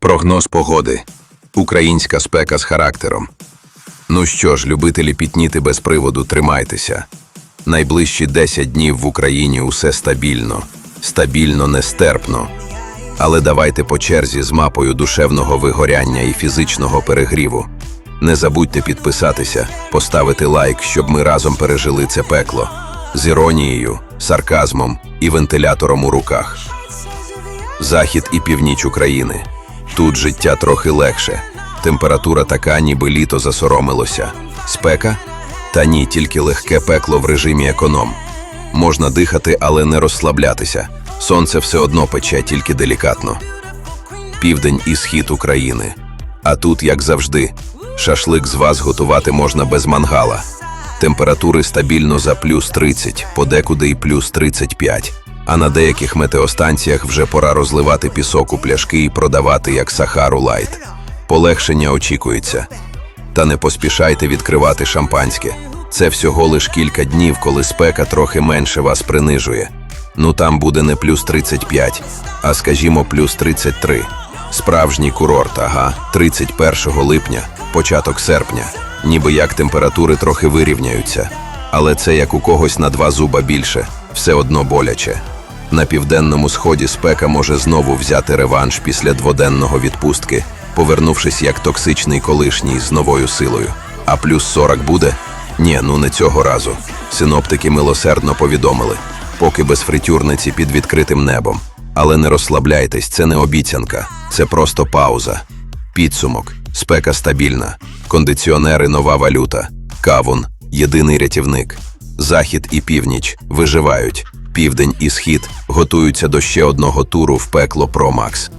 Прогноз погоди. Українська спека з характером. Ну що ж, любителі пітніти без приводу, тримайтеся. Найближчі 10 днів в Україні усе стабільно, стабільно, нестерпно. Але давайте по черзі з мапою душевного вигоряння і фізичного перегріву. Не забудьте підписатися, поставити лайк, щоб ми разом пережили це пекло з іронією, сарказмом і вентилятором у руках. Захід і північ України. Тут життя трохи легше. Температура така, ніби літо засоромилося. Спека? Та ні, тільки легке пекло в режимі економ. Можна дихати, але не розслаблятися. Сонце все одно пече, тільки делікатно. Південь і схід України. А тут, як завжди, шашлик з вас готувати можна без мангала. Температури стабільно за плюс 30, подекуди і плюс 35. А на деяких метеостанціях вже пора розливати пісок у пляшки і продавати як Сахару Лайт. Полегшення очікується. Та не поспішайте відкривати шампанське. Це всього лиш кілька днів, коли спека трохи менше вас принижує. Ну там буде не плюс 35, а скажімо, плюс 33. Справжній курорт, ага, 31 липня, початок серпня. Ніби як температури трохи вирівняються. Але це як у когось на два зуба більше, все одно боляче. На південному сході спека може знову взяти реванш після дводенного відпустки, повернувшись як токсичний колишній з новою силою. А плюс 40 буде? Ні, ну не цього разу. Синоптики милосердно повідомили, поки без фритюрниці під відкритим небом. Але не розслабляйтесь, це не обіцянка, це просто пауза. Підсумок, спека стабільна, кондиціонери нова валюта, кавун єдиний рятівник. Захід і північ виживають, південь і схід готуються до ще одного туру в пекло Промакс.